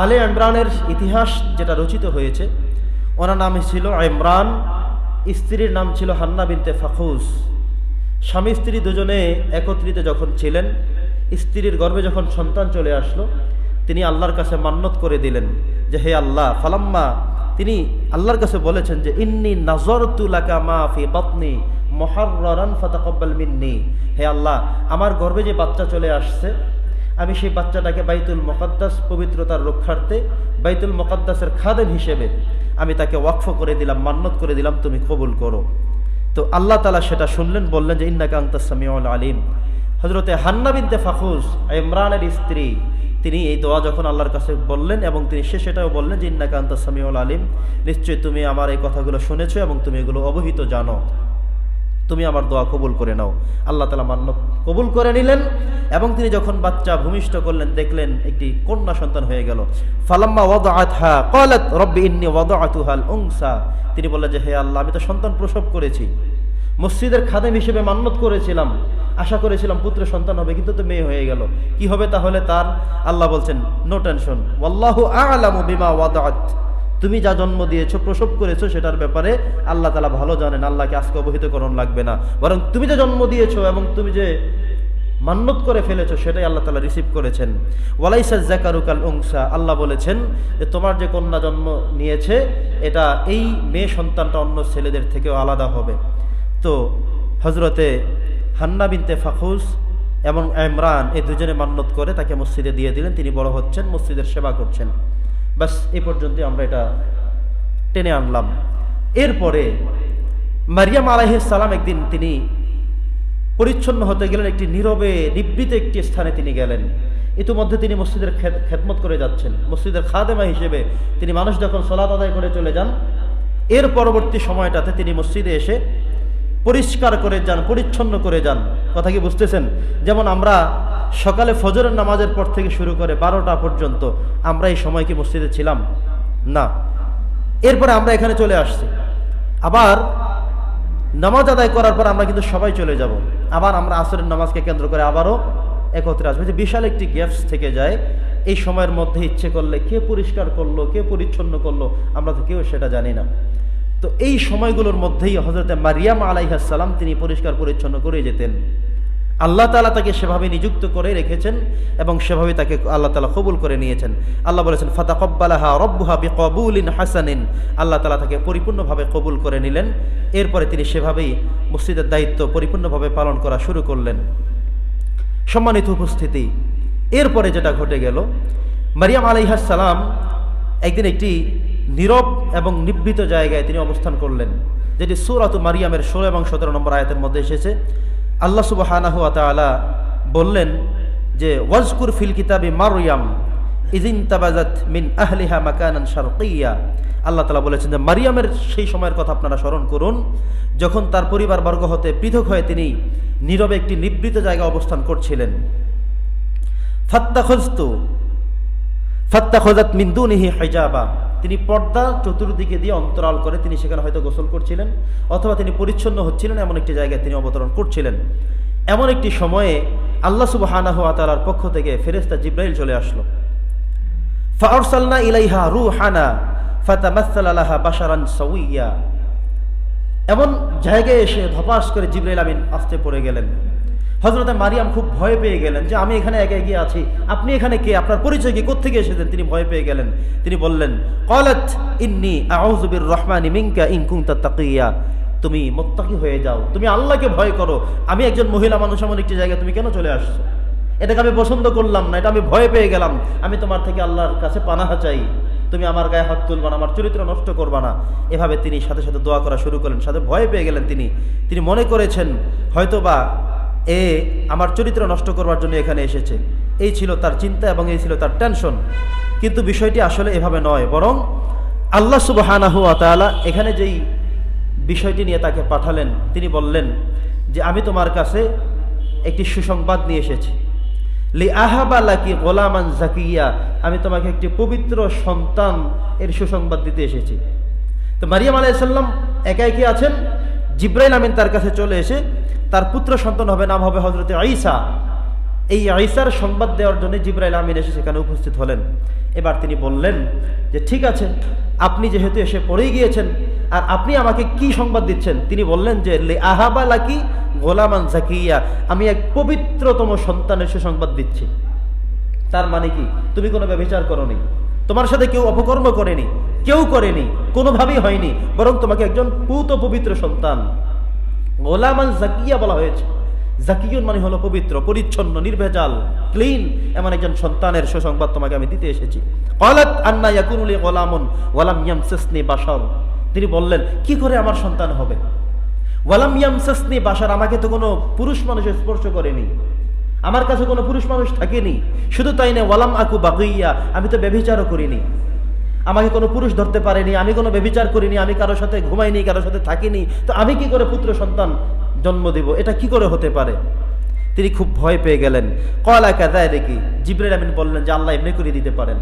আলে ইমরানের ইতিহাস যেটা রচিত হয়েছে, ওনার নাম ছিল ইমরান, স্ত্রীর নাম ছিল হান্না বিনতে ফাখুস। স্বামী স্ত্রী দুজনে একত্রিত যখন ছিলেন, স্ত্রীর গর্ভে যখন সন্তান চলে আসলো, তিনি আল্লাহর কাছে মান্যত করে দিলেন যে, হে আল্লাহ, ফালাম্মা, তিনি আল্লাহর কাছে বলেছেন যে, ইন্নি নাজর তুলাকা মাফি বাতনি মহারান ফাতাকব্বাল মিন্নি। হে আল্লাহ, আমার গর্ভে যে বাচ্চা চলে আসছে আমি সেই বাচ্চাটাকে বাইতুল মকদ্দাস পবিত্রতার রক্ষার্থে বাইতুল মকদ্দাসের খাদেম হিসেবে আমি তাকে ওয়াকফ করে দিলাম, মান্নত করে দিলাম, তুমি কবুল করো। তো আল্লাহ তালা সেটা শুনলেন, বললেন যে, ইন্নাকা আংতাসামিউল আলিম। হজরতে হান্না ফাখুস ইমরানের স্ত্রী, তিনি এই দোয়া যখন আল্লাহর কাছে বললেন এবং তিনি সে সেটাও বললেন যে, ইন্নাকা আংতাসামিউল আলিম। নিশ্চয়ই তুমি আমার এই কথাগুলো শুনেছো এবং তুমি এগুলো অবহিত জানো। তুমি আমার দোয়া কবুল করে নাও। আল্লাহ তালা মান্য কবুল করে নিলেন এবং তিনি যখন বাচ্চা ভূমিষ্ঠ করলেন, দেখলেন একটি কন্যা সন্তান হয়ে গেল। ফালাম্মা ওয়াদ আতহা কলাত রব্বি ইন্নি ওয়াদ আতুহাল উংসা তিনি বললেন যে, হে আল্লাহ, আমি তো সন্তান প্রসব করেছি। মসজিদের খাদেম হিসেবে মান্যত করেছিলাম। আশা করেছিলাম পুত্র সন্তান হবে, কিন্তু তো মেয়ে হয়ে গেল। কি হবে তাহলে তার? আল্লাহ বলছেন, নো টেনশন। ওয়াল্লাহু আ'লামু বিমা ওয়াদাত তুমি যা জন্ম দিয়েছ, প্রসব করেছ, সেটার ব্যাপারে আল্লাহ তালা ভালো জানেন। আল্লাহকে আজকে অবহিত অবহিতকরণ লাগবে না। বরং তুমি যে জন্ম দিয়েছ এবং তুমি যে মান্যত করে ফেলেছো, সেটাই আল্লাহ তালা রিসিভ করেছেন। ওয়ালাইসা জাকারুকাল উংসা আল্লাহ বলেছেন যে তোমার যে কন্যা জন্ম নিয়েছে, এটা এই মেয়ে সন্তানটা অন্য ছেলেদের থেকেও আলাদা হবে। তো হজরতে হান্না বিনতে ফাখুস এবং ইমরান, এই দুজনে মান্যত করে তাকে মসজিদে দিয়ে দিলেন। তিনি বড় হচ্ছেন, মসজিদের সেবা করছেন। বাস এ পর্যন্ত আমরা এটা টেনে আনলাম। এরপরে মারিয়াম সালাম একদিন তিনি পরিচ্ছন্ন হতে গেলেন, একটি নীরবে, নিবৃত একটি স্থানে তিনি গেলেন। ইতিমধ্যে তিনি মসজিদের খেদ- খেদমত করে যাচ্ছেন। মসজিদের খাদেমা হিসেবে তিনি মানুষ যখন সলাত আদায় করে চলে যান, এর পরবর্তী সময়টাতে তিনি মসজিদে এসে পরিষ্কার করে যান, পরিচ্ছন্ন করে যান। কথা কি বুঝতেছেন? যেমন আমরা সকালে ফজরের নামাজের পর থেকে শুরু করে বারোটা পর্যন্ত আমরা এই সময় কি মসজিদে ছিলাম? না। এরপরে আমরা এখানে চলে আসছি। আবার নামাজ আদায় করার পর আমরা কিন্তু সবাই চলে যাব। আবার আমরা আসরের নামাজকে কেন্দ্র করে আবারও একত্রে আসবে। যে বিশাল একটি গ্যাপস থেকে যায়, এই সময়ের মধ্যে ইচ্ছে করলে কে পরিষ্কার করল, কে পরিচ্ছন্ন করল, আমরা তো কেউ সেটা জানি না। তো এই সময়গুলোর মধ্যেই হজরতে মারিয়াম আলাইহাসাল্লাম তিনি পরিষ্কার পরিচ্ছন্ন করে যেতেন। আল্লাহ তালা তাকে সেভাবে নিযুক্ত করে রেখেছেন এবং সেভাবে তাকে আল্লাহ তালা কবুল করে নিয়েছেন। আল্লাহ বলেছেন, ফাতাকব্বালাহা রব্বুহা বি কবুলিন হাসানিন। আল্লাহ তালা তাকে পরিপূর্ণভাবে কবুল করে নিলেন। এরপরে তিনি সেভাবেই মসজিদের দায়িত্ব পরিপূর্ণভাবে পালন করা শুরু করলেন। সম্মানিত উপস্থিতি, এরপরে যেটা ঘটে গেল, মারিয়াম আলাইহাসালাম একদিন একটি নীরব এবং নিবৃত জায়গায় তিনি অবস্থান করলেন, যেটি সুরাত মারিয়ামের ষোলো এবং সতেরো নম্বর আয়াতের মধ্যে এসেছে। আল্লাহ সুবাহানাহু তাআলা বললেন যে, ওয়াজকুর ফিল কিতাবি মারিয়াম ইজিন তাবাজাত মিন আহলিহা মাকানান শারকিয়া। আল্লাহ তালা বলেছেন যে, মারিয়ামের সেই সময়ের কথা আপনারা স্মরণ করুন, যখন তার পরিবারবর্গ হতে পৃথক হয়ে তিনি নীরবে একটি নিবৃত জায়গায় অবস্থান করছিলেন। ফাত্তাখস্তু ফাত্তাখজাত মিন্দুনিহি হিজাবা। তিনি পর্দা চতুর্দিকে দিয়ে অন্তরাল করে তিনি সেখানে হয়তো গোসল করছিলেন, অথবা তিনি পরিচ্ছন্ন হচ্ছিলেন এমন একটি জায়গায় তিনি অবতরণ করছিলেন। এমন একটি সময়ে আল্লাহ সুবহানাহু ওয়া তাআলার পক্ষ থেকে ফেরেস্তা জিব্রাইল চলে আসলো। ফারসালনা ইলাইহা রুহানা ফাতামাসসালা লাহা বাশারান সাউইয়া এমন জায়গায় এসে ধপাস করে জিব্রাইল আমিন আসতে পড়ে গেলেন। হজরতে মারিয়াম খুব ভয় পেয়ে গেলেন যে আমি এখানে একা এগিয়ে আছি। আপনি এখানে কে? আপনার পরিচয় কি? কোথেকে এসেছেন? তিনি ভয় পেয়ে গেলেন। তিনি বললেন, কলাত ইন্নি আউজুবির রহমানি মিঙ্কা ইন কুনতা তাকিয়া। তুমি মোত্তাকি হয়ে যাও। তুমি আল্লাহকে ভয় করো। আমি একজন মহিলা মানুষ এমন একটি জায়গায় তুমি কেন চলে আসছো? এটাকে আমি পছন্দ করলাম না, এটা আমি ভয় পেয়ে গেলাম। আমি তোমার থেকে আল্লাহর কাছে পানাহা চাই। তুমি আমার গায়ে হাত তুলবা না, আমার চরিত্র নষ্ট করবা না। এভাবে তিনি সাথে সাথে দোয়া করা শুরু করলেন, সাথে ভয় পেয়ে গেলেন তিনি। তিনি মনে করেছেন, হয়তোবা এ আমার চরিত্র নষ্ট করবার জন্য এখানে এসেছে। এই ছিল তার চিন্তা এবং এই ছিল তার টেনশন। কিন্তু বিষয়টি আসলে এভাবে নয়, বরং আল্লাহ সুবহানাহু তাআলা এখানে যেই বিষয়টি নিয়ে তাকে পাঠালেন, তিনি বললেন যে, আমি তোমার কাছে একটি সুসংবাদ নিয়ে এসেছি। লি আহাবা লাকি গোলামান জাকিয়া, আমি তোমাকে একটি পবিত্র সন্তান এর সুসংবাদ দিতে এসেছি। তো মারিয়াম আলাইসাল্লাম একা একে আছেন? জিব্রাইল আমিন তার কাছে চলে এসে তার পুত্র সন্তান হবে, নাম হবে হজরতে আইসা এই আইসার সংবাদ দেওয়ার জন্য জিব্রাইল আমিন এসে সেখানে উপস্থিত হলেন। এবার তিনি বললেন যে, ঠিক আছে, আপনি যেহেতু এসে পড়েই গিয়েছেন, আর আপনি আমাকে কি সংবাদ দিচ্ছেন? তিনি বললেন যে আহাবা লাকি গোলামান জাকিয়া, আমি এক পবিত্রতম সন্তানের সে সংবাদ দিচ্ছি। তার মানে কি? তুমি কোনো ব্যবচার করনি। তোমার সাথে কেউ অপকর্ম করেনি, কেউ করেনি, কোনোভাবেই হয়নি, বরং তোমাকে একজন পুত পবিত্র সন্তান। গোলামান জাকিয়া বলা হয়েছে। জাকিউন মানে হলো পবিত্র, পরিচ্ছন্ন, নির্ভেজাল, ক্লিন এমন একজন সন্তানের সুসংবাদ তোমাকে আমি দিতে এসেছি। কলাত আন্না ইয়াকুনুলি গোলামন ওয়ালাম ইয়ামসেসনি বাসার তিনি বললেন, কি করে আমার সন্তান হবে? ওয়ালাম ইয়ামসেসনি বাসার আমাকে তো কোনো পুরুষ মানুষ স্পর্শ করেনি। আমার কাছে কোনো পুরুষ মানুষ থাকেনি। শুধু তাই না ওয়ালাম আকু বাগইয়া আমি তো ব্যভিচারও করিনি। আমাকে কোনো পুরুষ ধরতে পারেনি, আমি কোনো ব্যবিচার করিনি, আমি কারোর সাথে ঘুমাইনি, কারোর সাথে থাকিনি, তো আমি কি করে পুত্র সন্তান জন্ম দেব? এটা কি করে হতে পারে? তিনি খুব ভয় পেয়ে গেলেন। কলা কাদায় দেখি জিব্রাইল আমিন বললেন যে, আল্লাহ এমনি করে দিতে পারেন।